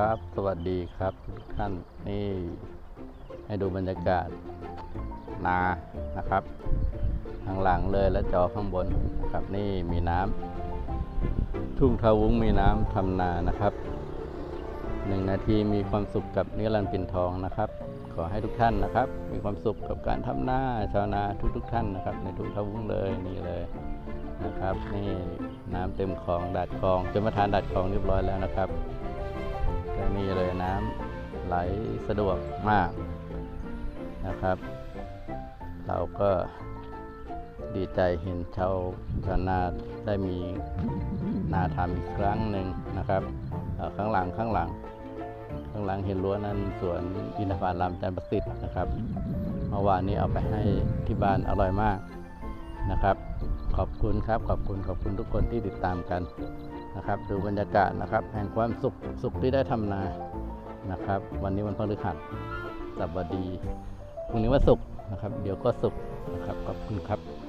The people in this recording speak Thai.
ครับ สวัสดีครับทุกท่านนี่ให้ดูบรรยากาศนานะครับข้างหลังเลยและจอข้างบนนะครับนี่มีน้ำทุ่งทาวุ้งมีน้ำทำนานะครับหนึ่งนาทีมีความสุขกับนิรันดร์ปิ่นทองนะครับ ขอให้ทุกท่านนะครับ มีความสุขกับการทำนาชาวนาทุกๆท่านนะครับ ในทุ่งทาวุ้งเลยนี่เลยนะครับ นี่น้ำเต็มคลองดัดคลองจนมาทานดัดคลองเรียบร้อยแล้วนะครับ ไหลสะดวกมากนะครับ เราก็ดีใจเห็นชาวชาวนาได้มีนาทำอีกครั้งหนึ่งนะครับข้างหลังข้างหลัง ข้างหลังเห็นรั้วนั้นสวนอินทผลัมจันประสิทธิ์นะครับเมื่อวานนี้เอาไปให้ที่บ้านอร่อยมากนะครับ ขอบคุณครับขอบคุณขอบคุณทุกคนที่ติดตามกันนะครับ ดูบรรยากาศนะครับ แห่งความสุขสุขที่ได้ทำนา นะครับ วันนี้วันพฤหัสสบดีพรุ่งนี้วันศุกร์นะครับ เดี๋ยวก็ศุกร์นะครับขอบคุณครับ